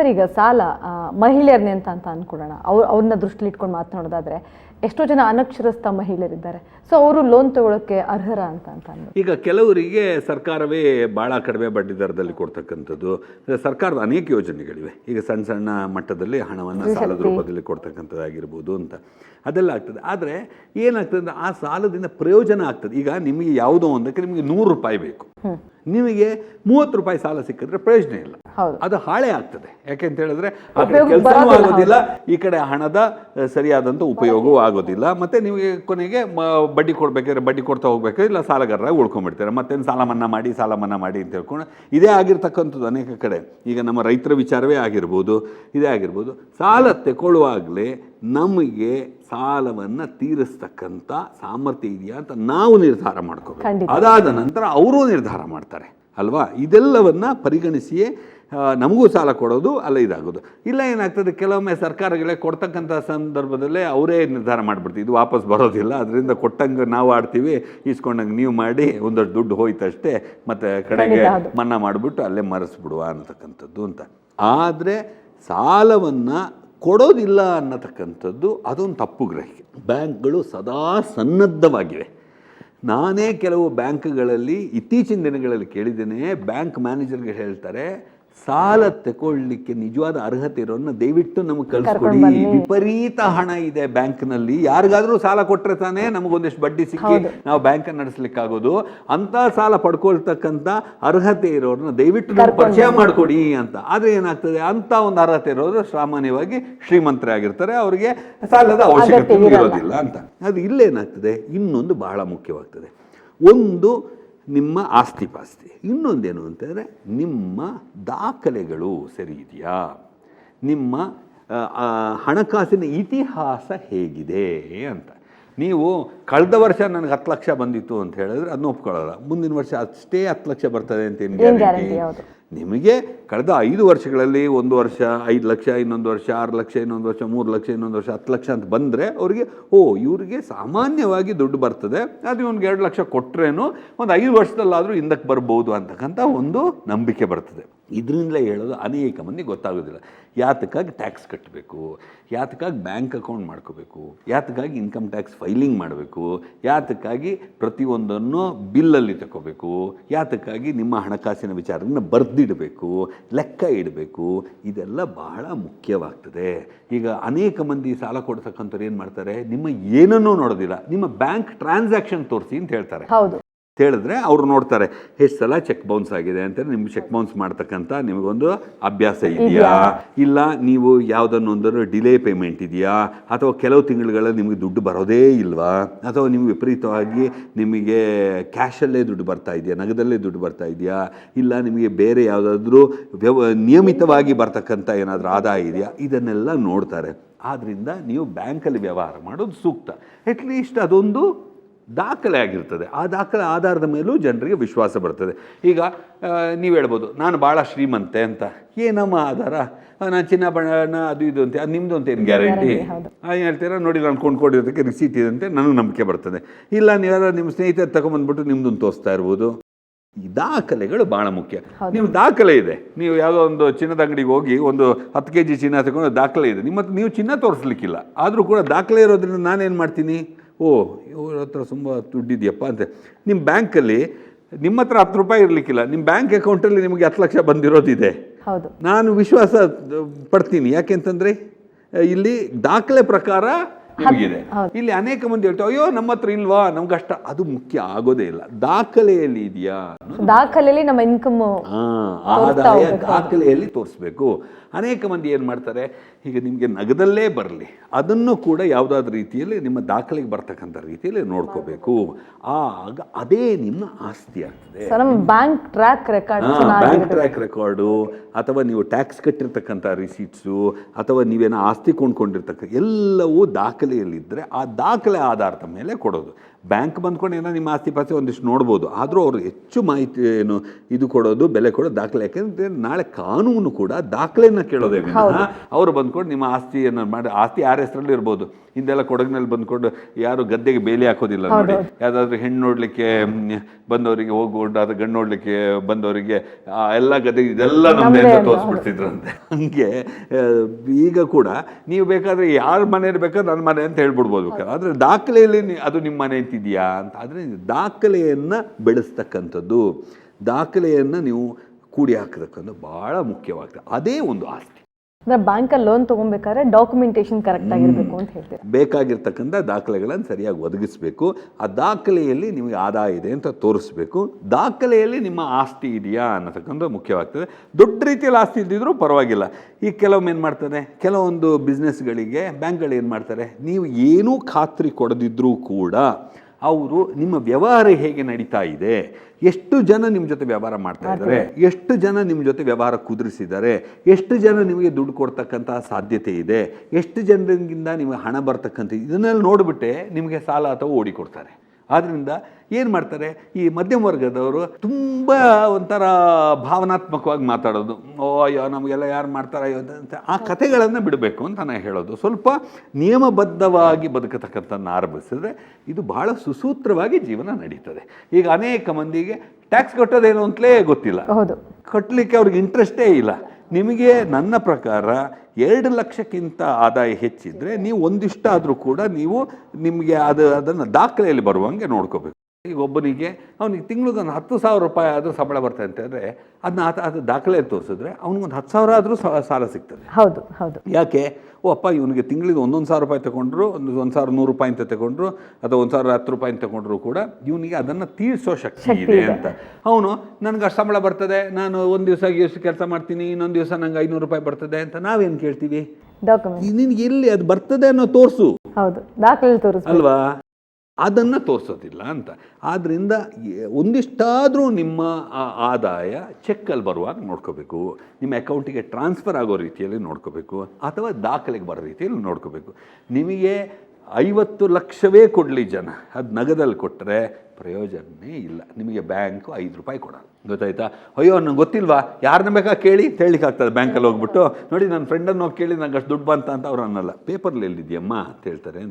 Sir ಈಗ ಸಾಲ ಮಹಿಳೆಯರನ್ನೇ ಅಂತ ಅಂತ ಅನ್ಕೊಳ್ಳೋಣ. ಅವ್ರು ಅವ್ರನ್ನ ದೃಷ್ಟಿಲಿ ಇಟ್ಕೊಂಡು ಮಾತನಾಡೋದಾದ್ರೆ ಎಷ್ಟೋ ಜನ ಅನಕ್ಷರಸ್ಥ ಮಹಿಳೆಯರಿದ್ದಾರೆ. ಸೊ ಅವರು ಲೋನ್ ತಗೊಳ್ಳೋಕ್ಕೆ ಅರ್ಹರ ಅಂತ ಅಂತ ಈಗ ಕೆಲವರಿಗೆ ಸರ್ಕಾರವೇ ಭಾಳ ಕಡಿಮೆ ಬಡ್ಡಿ ದರದಲ್ಲಿ ಕೊಡ್ತಕ್ಕಂಥದ್ದು. ಸರ್ಕಾರದ ಅನೇಕ ಯೋಜನೆಗಳಿವೆ. ಈಗ ಸಣ್ಣ ಸಣ್ಣ ಮಟ್ಟದಲ್ಲಿ ಹಣವನ್ನು ಸಾಲದ ರೂಪದಲ್ಲಿ ಕೊಡ್ತಕ್ಕಂಥದ್ದಾಗಿರ್ಬೋದು ಅಂತ. ಅದೆಲ್ಲ ಆಗ್ತದೆ. ಆದರೆ ಏನಾಗ್ತದೆ ಅಂದ್ರೆ ಆ ಸಾಲದಿಂದ ಪ್ರಯೋಜನ ಆಗ್ತದೆ. ಈಗ ನಿಮಗೆ ಯಾವುದೋ ಒಂದಕ್ಕೆ ನಿಮಗೆ ನೂರು ರೂಪಾಯಿ ಬೇಕು. ನಿಮಗೆ ಮೂವತ್ತು ರೂಪಾಯಿ ಸಾಲ ಸಿಕ್ಕಿದ್ರೆ ಪ್ರಯೋಜನ ಇಲ್ಲ. ಅದು ಹಾಳೆ ಆಗ್ತದೆ. ಯಾಕೆಂತ ಹೇಳಿದ್ರೆ ಆಗೋದಿಲ್ಲ. ಈ ಕಡೆ ಹಣದ ಸರಿಯಾದಂತ ಸರಿಯಾದಂಥ ಉಪಯೋಗವೂ ಆಗೋದಿಲ್ಲ. ಮತ್ತೆ ನಿಮಗೆ ಕೊನೆಗೆ ಮ- ಬಡ್ಡಿ ಕೊಡಬೇಕಾದ್ರೆ ಬಡ್ಡಿ ಕೊಡ್ತಾ ಹೋಗ್ಬೇಕಾದ್ರೆ ಇಲ್ಲ ಸಾಲಗಾರರಾಗಿ ಉಳ್ಕೊಂಡ್ಬಿಡ್ತಾರೆ. ಮತ್ತೇನು ಸಾಲ ಮನ್ನಾ ಮಾಡಿ ಸಾಲ ಮನ್ನಾ ಮಾಡಿ ಅಂತ ಹೇಳ್ಕೊಂಡು ಇದೇ ಆಗಿರ್ತಕ್ಕಂಥದ್ದು ಅನೇಕ ಕಡೆ. ಈಗ ನಮ್ಮ ರೈತರ ವಿಚಾರವೇ ಆಗಿರ್ಬೋದು ಇದೇ ಆಗಿರ್ಬೋದು. ಸಾಲ ತಗೊಳ್ಳುವಾಗಲೇ ನಮಗೆ ಸಾಲವನ್ನು ತೀರಿಸ್ತಕ್ಕಂಥ ಸಾಮರ್ಥ್ಯ ಇದೆಯಾ ಅಂತ ನಾವು ನಿರ್ಧಾರ ಮಾಡ್ಕೋಬೇಕು. ಅದಾದ ನಂತರ ಅವರು ನಿರ್ಧಾರ ಮಾಡ್ತಾರೆ. ಅಲ್ವಾ? ಇದೆಲ್ಲವನ್ನ ಪರಿಗಣಿಸಿಯೇ ನಮಗೂ ಸಾಲ ಕೊಡೋದು ಅಲ್ಲ ಇದಾಗೋದು. ಇಲ್ಲ ಏನಾಗ್ತದೆ ಕೆಲವೊಮ್ಮೆ ಸರ್ಕಾರಗಳೇ ಕೊಡ್ತಕ್ಕಂಥ ಸಂದರ್ಭದಲ್ಲೇ ಅವರೇ ನಿರ್ಧಾರ ಮಾಡಿಬಿಡ್ತೀವಿ. ಇದು ವಾಪಸ್ ಬರೋದಿಲ್ಲ ಅದರಿಂದ ಕೊಟ್ಟಂಗೆ ನಾವು ಆಡ್ತೀವಿ ಇಸ್ಕೊಂಡಂಗೆ ನೀವು ಮಾಡಿ ಒಂದಷ್ಟು ದುಡ್ಡು ಹೋಯ್ತಷ್ಟೇ ಮತ್ತು ಕಡೆಗೆ ಮನ್ನಾ ಮಾಡಿಬಿಟ್ಟು ಅಲ್ಲೇ ಮರೆಸ್ಬಿಡುವ ಅನ್ನತಕ್ಕಂಥದ್ದು ಅಂತ. ಆದರೆ ಸಾಲವನ್ನು ಕೊಡೋದಿಲ್ಲ ಅನ್ನತಕ್ಕಂಥದ್ದು ಅದೊಂದು ತಪ್ಪು ಗ್ರಹಿಕೆ. ಬ್ಯಾಂಕ್ಗಳು ಸದಾ ಸನ್ನದ್ಧವಾಗಿವೆ. ನಾನೇ ಕೆಲವು ಬ್ಯಾಂಕ್ಗಳಲ್ಲಿ ಇತ್ತೀಚಿನ ದಿನಗಳಲ್ಲಿ ಕೇಳಿದ್ದೇನೆ ಬ್ಯಾಂಕ್ ಮ್ಯಾನೇಜರ್ಗೆ ಹೇಳ್ತಾರೆ ಸಾಲ ತಗೊಳ್ಳಿಕ್ಕೆ ನಿಜವಾದ ಅರ್ಹತೆ ಇರೋನ್ನ ದಯವಿಟ್ಟು ನಮಗೆ ಕಳ್ಸ್ಕೊಡಿ. ವಿಪರೀತ ಹಣ ಇದೆ ಬ್ಯಾಂಕ್ನಲ್ಲಿ. ಯಾರಿಗಾದ್ರೂ ಸಾಲ ಕೊಟ್ಟರೆ ತಾನೇ ನಮಗೊಂದಿಷ್ಟು ಬಡ್ಡಿ ಸಿಕ್ಕಿ ನಾವು ಬ್ಯಾಂಕ್ ನಡೆಸ್ಲಿಕ್ಕಾಗೋದು. ಅಂತ ಸಾಲ ಪಡ್ಕೊಳ್ತಕ್ಕಂಥ ಅರ್ಹತೆ ಇರೋರನ್ನ ದಯವಿಟ್ಟು ನಮ್ಗೆ ಪರಿಚಯ ಮಾಡಿಕೊಡಿ ಅಂತ. ಆದ್ರೆ ಏನಾಗ್ತದೆ? ಅಂತ ಒಂದು ಅರ್ಹತೆ ಇರೋರು ಸಾಮಾನ್ಯವಾಗಿ ಶ್ರೀಮಂತರೇ ಆಗಿರ್ತಾರೆ. ಅವರಿಗೆ ಸಾಲದ ಅವಶ್ಯಕತೆ ಇರೋದಿಲ್ಲ ಅಂತ. ಅದು ಇಲ್ಲೇನಾಗ್ತದೆ? ಇನ್ನೊಂದು ಬಹಳ ಮುಖ್ಯವಾಗ್ತದೆ. ಒಂದು ನಿಮ್ಮ ಆಸ್ತಿ ಪಾಸ್ತಿ. ಇನ್ನೊಂದೇನು ಅಂತಂದರೆ ನಿಮ್ಮ ದಾಖಲೆಗಳು ಸರಿ ಇದೆಯಾ? ನಿಮ್ಮ ಹಣಕಾಸಿನ ಇತಿಹಾಸ ಹೇಗಿದೆ ಅಂತ. ನೀವು ಕಳೆದ ವರ್ಷ ನನಗೆ ಹತ್ತು ಲಕ್ಷ ಬಂದಿತ್ತು ಅಂತ ಹೇಳಿದ್ರೆ ಅದನ್ನ ಒಪ್ಕೊಳ್ಳೋಲ್ಲ. ಮುಂದಿನ ವರ್ಷ ಅಷ್ಟೇ ಹತ್ತು ಲಕ್ಷ ಬರ್ತದೆ ಅಂತ ಏನು ಗ್ಯಾರಂಟಿ ನಿಮಗೆ ಕಳೆದ ಐದು ವರ್ಷಗಳಲ್ಲಿ ಒಂದು ವರ್ಷ, ಐದು ಲಕ್ಷ, ಇನ್ನೊಂದು ವರ್ಷ, ಆರು ಲಕ್ಷ, ಇನ್ನೊಂದು ವರ್ಷ, ಮೂರು ಲಕ್ಷ, ಇನ್ನೊಂದು ವರ್ಷ, ಹತ್ತು ಲಕ್ಷ ಅಂತ ಬಂದರೆ ಅವರಿಗೆ, ಓ, ಇವರಿಗೆ ಸಾಮಾನ್ಯವಾಗಿ ದುಡ್ಡು ಬರ್ತದೆ. ಅದು ಒಂದು ಎರಡು ಲಕ್ಷ ಕೊಟ್ರೇನು ಒಂದು ಐದು ವರ್ಷದಲ್ಲಾದರೂ ಹಿಂದಕ್ಕೆ ಬರ್ಬೋದು ಅಂತಕ್ಕಂಥ ಒಂದು ನಂಬಿಕೆ ಬರ್ತದೆ. ಇದರಿಂದಲೇ ಹೇಳೋದು ಅನೇಕ ಮಂದಿ ಗೊತ್ತಾಗೋದಿಲ್ಲ. ಯಾತಕ್ಕಾಗಿ ಟ್ಯಾಕ್ಸ್ ಕಟ್ಟಬೇಕು? ಯಾತಕ್ಕಾಗಿ ಬ್ಯಾಂಕ್ ಅಕೌಂಟ್ ಮಾಡ್ಕೋಬೇಕು? ಯಾತಕ್ಕಾಗಿ ಇನ್ಕಮ್ ಟ್ಯಾಕ್ಸ್ ಫೈಲಿಂಗ್ ಮಾಡಬೇಕು? ಯಾತಕ್ಕಾಗಿ ಪ್ರತಿಯೊಂದನ್ನು ಬಿಲ್ಲಲ್ಲಿ ತಗೋಬೇಕು ಯಾತಕ್ಕಾಗಿ ನಿಮ್ಮ ಹಣಕಾಸಿನ ವಿಚಾರವನ್ನು ಬರೆದಿಡಬೇಕು, ಲೆಕ್ಕ ಇಡಬೇಕು, ಇದೆಲ್ಲ ಬಹಳ ಮುಖ್ಯವಾಗ್ತದೆ. ಈಗ ಅನೇಕ ಮಂದಿ ಸಾಲ ಕೊಡ್ತಕ್ಕಂಥವ್ರು ಏನು ಮಾಡ್ತಾರೆ? ನಿಮ್ಮ ಏನನ್ನೂ ನೋಡೋದಿಲ್ಲ, ನಿಮ್ಮ ಬ್ಯಾಂಕ್ ಟ್ರಾನ್ಸಾಕ್ಷನ್ ತೋರಿಸಿ ಅಂತ ಹೇಳ್ತಾರೆ. ಹೌದು. ಹೇಳಿದ್ರೆ ಅವ್ರು ನೋಡ್ತಾರೆ ಎಷ್ಟು ಸಲ ಚೆಕ್ ಬೌನ್ಸ್ ಆಗಿದೆ ಅಂತ ನಿಮ್ಗೆ ಚೆಕ್ ಬೌನ್ಸ್ ಮಾಡ್ತಕ್ಕಂಥ ನಿಮಗೊಂದು ಅಭ್ಯಾಸ ಇದೆಯಾ? ಇಲ್ಲ ನೀವು ಯಾವುದನ್ನೊಂದನ್ನು ಡಿಲೇ ಪೇಮೆಂಟ್ ಇದೆಯಾ? ಅಥವಾ ಕೆಲವು ತಿಂಗಳುಗಳಲ್ಲಿ ನಿಮಗೆ ದುಡ್ಡು ಬರೋದೇ ಇಲ್ವಾ? ಅಥವಾ ನಿಮ್ಗೆ ವಿಪರೀತವಾಗಿ ನಿಮಗೆ ಕ್ಯಾಶಲ್ಲೇ ದುಡ್ಡು ಬರ್ತಾ ಇದೆಯಾ? ನಗದಲ್ಲೇ ದುಡ್ಡು ಬರ್ತಾ ಇದೆಯಾ? ಇಲ್ಲ ನಿಮಗೆ ಬೇರೆ ಯಾವುದಾದ್ರೂ ವ್ಯವ ನಿಯಮಿತವಾಗಿ ಬರ್ತಕ್ಕಂಥ ಏನಾದರೂ ಆದಾಯ ಇದೆಯಾ? ಇದನ್ನೆಲ್ಲ ನೋಡ್ತಾರೆ. ಆದ್ದರಿಂದ ನೀವು ಬ್ಯಾಂಕಲ್ಲಿ ವ್ಯವಹಾರ ಮಾಡೋದು ಸೂಕ್ತ. ಅಟ್ಲೀಸ್ಟ್ ಅದೊಂದು ದಾಖಲೆ ಆಗಿರ್ತದೆ. ಆ ದಾಖಲೆ ಆಧಾರದ ಮೇಲೂ ಜನರಿಗೆ ವಿಶ್ವಾಸ ಬರ್ತದೆ. ಈಗ ನೀವು ಹೇಳ್ಬೋದು ನಾನು ಭಾಳ ಶ್ರೀಮಂತೆ ಅಂತ. ಏನಮ್ಮ ಆಧಾರ? ನಾನು ಚಿನ್ನ ಬಣ್ಣ ಅದು ಇದು ಅಂತ ಅದು ನಿಮ್ಮದು ಅಂತ ಏನು ಗ್ಯಾರಂಟಿ ಏನು ಹೇಳ್ತೀರಾ? ನೋಡಿ ನಾನು ಕೊಂಡ್ಕೊಂಡಿರೋದಕ್ಕೆ ರಿಸೀಟ್ ಇದೆ ಅಂತ ನನಗೆ ನಂಬಿಕೆ ಬರ್ತದೆ. ಇಲ್ಲ ನೀವೆಲ್ಲ ನಿಮ್ಮ ಸ್ನೇಹಿತರು ತಗೊಂಬಂದ್ಬಿಟ್ಟು ನಿಮ್ದೊಂದು ತೋರಿಸ್ತಾ ಇರ್ಬೋದು. ಈ ದಾಖಲೆಗಳು ಭಾಳ ಮುಖ್ಯ. ನೀವು ದಾಖಲೆ ಇದೆ. ನೀವು ಯಾವುದೋ ಒಂದು ಚಿನ್ನದ ಅಂಗಡಿಗೆ ಹೋಗಿ ಒಂದು ಹತ್ತು ಕೆ ಜಿ ಚಿನ್ನ ತಗೊಂಡು ದಾಖಲೆ ಇದೆ. ನಿಮ್ಮ ನೀವು ಚಿನ್ನ ತೋರಿಸ್ಲಿಕ್ಕಿಲ್ಲ. ಆದರೂ ಕೂಡ ದಾಖಲೆ ಇರೋದ್ರಿಂದ ನಾನೇನು ಮಾಡ್ತೀನಿ? ಓ ಇವ್ರ ಹತ್ರ ತುಂಬ ದುಡ್ಡಿದೆಯಪ್ಪ ಅಂತ. ನಿಮ್ಮ ಬ್ಯಾಂಕಲ್ಲಿ ನಿಮ್ಮ ಹತ್ರ ಹತ್ತು ರೂಪಾಯಿ ಇರಲಿಕ್ಕಿಲ್ಲ. ನಿಮ್ಮ ಬ್ಯಾಂಕ್ ಅಕೌಂಟಲ್ಲಿ ನಿಮಗೆ ಹತ್ತು ಲಕ್ಷ ಬಂದಿರೋದಿದೆ. ಹೌದು. ನಾನು ವಿಶ್ವಾಸ ಪಡ್ತೀನಿ. ಯಾಕೆಂತಂದರೆ ಇಲ್ಲಿ ದಾಖಲೆ ಪ್ರಕಾರ ನಿಮಗಿದೆ ಇಲ್ಲಿ ಅನೇಕ ಮಂದಿ ಹೇಳ್ತಾರೆ ಅಯ್ಯೋ ನಮ್ಮ ಹತ್ರ ಇಲ್ವಾ? ನಮ್ಗೆ ಅಷ್ಟ ಅದು ಮುಖ್ಯ ಆಗೋದೇ ಇಲ್ಲ. ದಾಖಲೆಯಲ್ಲಿ ಇದೆಯಾ? ದಾಖಲೆಯಲ್ಲಿ ನಮ್ಮ ಇನ್ಕಮ್ ಆದಾಯ ದಾಖಲೆಯಲ್ಲಿ ತೋರಿಸ್ಬೇಕು. ಅನೇಕ ಮಂದಿ ಏನು ಮಾಡ್ತಾರೆ ಈಗ ನಿಮಗೆ ನಗದಲ್ಲೇ ಬರಲಿ. ಅದನ್ನು ಕೂಡ ಯಾವುದಾದ್ರೂ ರೀತಿಯಲ್ಲಿ ನಿಮ್ಮ ದಾಖಲೆಗೆ ಬರ್ತಕ್ಕಂಥ ರೀತಿಯಲ್ಲಿ ನೋಡ್ಕೋಬೇಕು. ಆಗ ಅದೇ ನಿಮ್ಮ ಆಸ್ತಿ ಆಗ್ತದೆ. Bank track record bank track record ಅಥವಾ ನೀವು ಟ್ಯಾಕ್ಸ್ ಕಟ್ಟಿರ್ತಕ್ಕಂಥ ರಿಸೀಟ್ಸು ಅಥವಾ ನೀವೇನೋ ಆಸ್ತಿ ಕೊಂಡ್ಕೊಂಡಿರ್ತಕ್ಕ ಎಲ್ಲವೂ ದಾಖಲೆಯಲ್ಲಿದ್ದರೆ ಆ ದಾಖಲೆ ಆಧಾರದ ಮೇಲೆ ಕೊಡೋದು. ಬ್ಯಾಂಕ್ ಬಂದ್ಕೊಂಡು ಏನೋ ನಿಮ್ಮ ಆಸ್ತಿ ಪಾಸ್ತಿ ಒಂದಿಷ್ಟು ನೋಡ್ಬೋದು. ಆದರೂ ಅವರು ಹೆಚ್ಚು ಮಾಹಿತಿ ಏನು ಇದು ಕೊಡೋದು ಬೆಲೆ ಕೊಡೋದು ದಾಖಲೆ ಯಾಕೆಂದರೆ ನಾಳೆ ಕಾನೂನು ಕೂಡ ದಾಖಲೆಯನ್ನು ಕೇಳೋದೇ ಅವರು ಬಂದ್ಕೊಂಡು ನಿಮ್ಮ ಆಸ್ತಿಯನ್ನು ಮಾಡಿ ಆಸ್ತಿ ಯಾರ ಹೆಸರಲ್ಲಿ ಇರ್ಬೋದು. ಹಿಂದೆಲ್ಲ ಕೊಡಗಿನಲ್ಲಿ ಬಂದ್ಕೊಂಡು ಯಾರು ಗದ್ದೆಗೆ ಬೇಲಿ ಹಾಕೋದಿಲ್ಲ ನೋಡಿ. ಯಾವುದಾದ್ರೂ ಹೆಣ್ಣು ನೋಡಲಿಕ್ಕೆ ಬಂದವರಿಗೆ ಹೋಗ್ಕೊಂಡು ಅದು ಗಂಡು ನೋಡಲಿಕ್ಕೆ ಬಂದವರಿಗೆ ಎಲ್ಲ ಗದ್ದೆ ಇದೆಲ್ಲ ನಮ್ಮದೇ ಅಂತ ತೋರಿಸ್ಬಿಡ್ತಿದ್ರಂತೆ. ಹಂಗೆ ಈಗ ಕೂಡ ನೀವು ಬೇಕಾದ್ರೆ ಯಾರ ಮನೆ ಬೇಕಾದ್ರೆ ನನ್ನ ಮನೆ ಅಂತ ಹೇಳ್ಬಿಡ್ಬೋದು. ಬೇಕಾದ್ರೆ ಆದರೆ ದಾಖಲೆಯಲ್ಲಿ ಅದು ನಿಮ್ಮ ಮನೆ ಅಂತಿದೆಯಾ ಅಂತ. ಆದರೆ ದಾಖಲೆಯನ್ನು ಬೆಳೆಸ್ತಕ್ಕಂಥದ್ದು ದಾಖಲೆಯನ್ನು ನೀವು ಕೂಡಿ ಹಾಕತಕ್ಕಂಥ ಭಾಳ ಮುಖ್ಯವಾಗ್ತದೆ. ಅದೇ ಒಂದು ಆಸ್ತಿ. ಅಂದ್ರೆ ಬ್ಯಾಂಕಲ್ಲಿ ಲೋನ್ ತಗೊಬೇಕಾದ್ರೆ ಡಾಕ್ಯುಮೆಂಟೇಶನ್ ಕರೆಕ್ಟ್ ಆಗಿರಬೇಕು ಅಂತ ಹೇಳ್ತೀರಾ? ಬೇಕಾಗಿರ್ತಕ್ಕಂಥ ದಾಖಲೆಗಳನ್ನು ಸರಿಯಾಗಿ ಒದಗಿಸಬೇಕು. ಆ ದಾಖಲೆಯಲ್ಲಿ ನಿಮಗೆ ಆದಾಯ ಇದೆ ಅಂತ ತೋರಿಸ್ಬೇಕು. ದಾಖಲೆಯಲ್ಲಿ ನಿಮ್ಮ ಆಸ್ತಿ ಇದೆಯಾ ಅನ್ನತಕ್ಕಂಥ ಮುಖ್ಯವಾಗ್ತದೆ. ದೊಡ್ಡ ರೀತಿಯಲ್ಲಿ ಆಸ್ತಿ ಇದ್ದಿದ್ರೂ ಪರವಾಗಿಲ್ಲ. ಈಗ ಕೆಲವೊಮ್ಮೆ ಏನು ಮಾಡ್ತಾರೆ? ಕೆಲವೊಂದು ಬಿಸ್ನೆಸ್ಗಳಿಗೆ ಬ್ಯಾಂಕ್ಗಳು ಏನು ಮಾಡ್ತಾರೆ? ನೀವು ಏನೂ ಖಾತ್ರಿ ಕೊಡದಿದ್ರೂ ಕೂಡ ಅವರು ನಿಮ್ಮ ವ್ಯವಹಾರ ಹೇಗೆ ನಡೀತಾ ಇದೆ? ಎಷ್ಟು ಜನ ನಿಮ್ಮ ಜೊತೆ ವ್ಯವಹಾರ ಮಾಡ್ತಾ ಇದ್ದಾರೆ? ಎಷ್ಟು ಜನ ನಿಮ್ಮ ಜೊತೆ ವ್ಯವಹಾರ ಕುದುರಿಸಿದ್ದಾರೆ? ಎಷ್ಟು ಜನ ನಿಮಗೆ ದುಡ್ಡು ಕೊಡ್ತಕ್ಕಂತಹ ಸಾಧ್ಯತೆ ಇದೆ? ಎಷ್ಟು ಜನರಿಂದ ನಿಮಗೆ ಹಣ ಬರ್ತಕ್ಕಂಥ ಇದನ್ನೆಲ್ಲ ನೋಡಿಬಿಟ್ಟೆ ನಿಮಗೆ ಸಾಲ ಅಥವಾ ಓಡಿ ಕೊಡ್ತಾರೆ. ಆದ್ದರಿಂದ ಏನು ಮಾಡ್ತಾರೆ ಈ ಮಧ್ಯಮ ವರ್ಗದವರು ತುಂಬ ಒಂಥರ ಭಾವನಾತ್ಮಕವಾಗಿ ಮಾತಾಡೋದು. ಓ ಅಯ್ಯೋ ನಮಗೆಲ್ಲ ಯಾರು ಮಾಡ್ತಾರ ಅಯ್ಯೋ ಅಂತ ಆ ಕಥೆಗಳನ್ನು ಬಿಡಬೇಕು ಅಂತ ನಾನು ಹೇಳೋದು. ಸ್ವಲ್ಪ ನಿಯಮಬದ್ಧವಾಗಿ ಬದುಕತಕ್ಕಂಥದ್ದನ್ನು ಆರಂಭಿಸಿದ್ರೆ ಇದು ಬಹಳ ಸುಸೂತ್ರವಾಗಿ ಜೀವನ ನಡೀತದೆ. ಈಗ ಅನೇಕ ಮಂದಿಗೆ ಟ್ಯಾಕ್ಸ್ ಕಟ್ಟೋದೇನು ಅಂತಲೇ ಗೊತ್ತಿಲ್ಲ. ಹೌದು. ಕಟ್ಟಲಿಕ್ಕೆ ಅವ್ರಿಗೆ ಇಂಟ್ರೆಸ್ಟೇ ಇಲ್ಲ. ನಿಮಗೆ ನನ್ನ ಪ್ರಕಾರ ಎರಡು ಲಕ್ಷಕ್ಕಿಂತ ಆದಾಯ ಹೆಚ್ಚಿದ್ರೆ ನೀವು ಒಂದಿಷ್ಟಾದರೂ ಕೂಡ ನೀವು ನಿಮಗೆ ಅದು ಅದನ್ನು ದಾಖಲೆಯಲ್ಲಿ ಬರುವಂಗೆ ನೋಡ್ಕೋಬೇಕು. ಈಗ ಒಬ್ಬನಿಗೆ ಅವನಿಗೆ ತಿಂಗಳಿಗೆ ಒಂದು ಹತ್ತು ಸಾವಿರ ರೂಪಾಯಿ ಆದರೂ ಸಂಬಳ ಬರ್ತದೆ ಅಂತಂದರೆ ಅದನ್ನ ಆತ ಅದು ದಾಖಲೆ ತೋರಿಸಿದ್ರೆ ಅವ್ನಿಗೊಂದು ಹತ್ತು ಸಾವಿರ ಆದರೂ ಸಾಲ ಸಿಗ್ತದೆ. ಹೌದು ಹೌದು. ಯಾಕೆ? ಓ ಅಪ್ಪ ಇವನಿಗೆ ತಿಂಗಳಿಗೆ ಒಂದೊಂದು ಸಾವಿರ ರೂಪಾಯಿ ತಗೊಂಡ್ರು ಒಂದು ಒಂದು ಸಾವಿರ ನೂರು ರೂಪಾಯಿ ಅಂತ ತಗೊಂಡ್ರು ಅಥವಾ ಒಂದು ಸಾವಿರ ಹತ್ತು ರೂಪಾಯಿ ಅಂತ ತಗೊಂಡ್ರು ಕೂಡ ಇವನಿಗೆ ಅದನ್ನು ತೀರಿಸೋ ಶಕ್ತಿ ಇದೆ ಅಂತ. ಅವನು ನನಗೆ ಅಷ್ಟು ಸಂಬಳ ಬರ್ತದೆ ನಾನು ಒಂದು ದಿವಸ ಎಷ್ಟು ಕೆಲಸ ಮಾಡ್ತೀನಿ ಇನ್ನೊಂದು ದಿವಸ ನಂಗೆ ಐನೂರು ರೂಪಾಯಿ ಬರ್ತದೆ ಅಂತ ನಾವೇನು ಕೇಳ್ತೀವಿ? ಡಾಕ್ಯುಮೆಂಟ್ ನಿನಗೆ ಎಲ್ಲಿ ಅದು ಬರ್ತದೆ ಅನ್ನೋ ತೋರಿಸು. ಹೌದು ದಾಖಲೆ ತೋರಿಸು ಅಲ್ವಾ? ಅದನ್ನು ತೋರಿಸೋದಿಲ್ಲ ಅಂತ. ಆದ್ದರಿಂದ ಒಂದಿಷ್ಟಾದರೂ ನಿಮ್ಮ ಆದಾಯ ಚೆಕ್ಕಲ್ಲಿ ಬರುವಾಗ ನೋಡ್ಕೋಬೇಕು. ನಿಮ್ಮ ಅಕೌಂಟಿಗೆ ಟ್ರಾನ್ಸ್ಫರ್ ಆಗೋ ರೀತಿಯಲ್ಲಿ ನೋಡ್ಕೋಬೇಕು. ಅಥವಾ ದಾಖಲೆಗೆ ಬರೋ ರೀತಿಯಲ್ಲಿ ನೋಡ್ಕೋಬೇಕು. ನಿಮಗೆ ಐವತ್ತು ಲಕ್ಷವೇ ಕೊಡಲಿ ಜನ. ಅದು ನಗದಲ್ಲಿ ಕೊಟ್ಟರೆ ಪ್ರಯೋಜನವೇ ಇಲ್ಲ. ನಿಮಗೆ ಬ್ಯಾಂಕು ಐದು ರೂಪಾಯಿ ಕೊಡಲ್ಲ. ಗೊತ್ತಾಯ್ತಾ? ಅಯ್ಯೋ, ನಂಗೆ ಗೊತ್ತಿಲ್ವಾ? ಯಾರನ್ನ ಬೇಕಾ ಕೇಳಿ? ಅಂತ ಹೇಳಲಿಕ್ಕೆ ಆಗ್ತದೆ ಬ್ಯಾಂಕಲ್ಲಿ ಹೋಗ್ಬಿಟ್ಟು. ನೋಡಿ ನನ್ನ ಫ್ರೆಂಡನ್ನು ಹೋಗಿ ಕೇಳಿ ನಂಗೆ ಅಷ್ಟು ದುಡ್ಡು ಬಂತ ಅಂತ ಅವ್ರು ಅನ್ನಲ್ಲ. ಪೇಪರ್ಲಿ ಎಲ್ಲಿದೆಯಮ್ಮ ಅಂತ ಹೇಳ್ತಾರೆ ಅಂತ.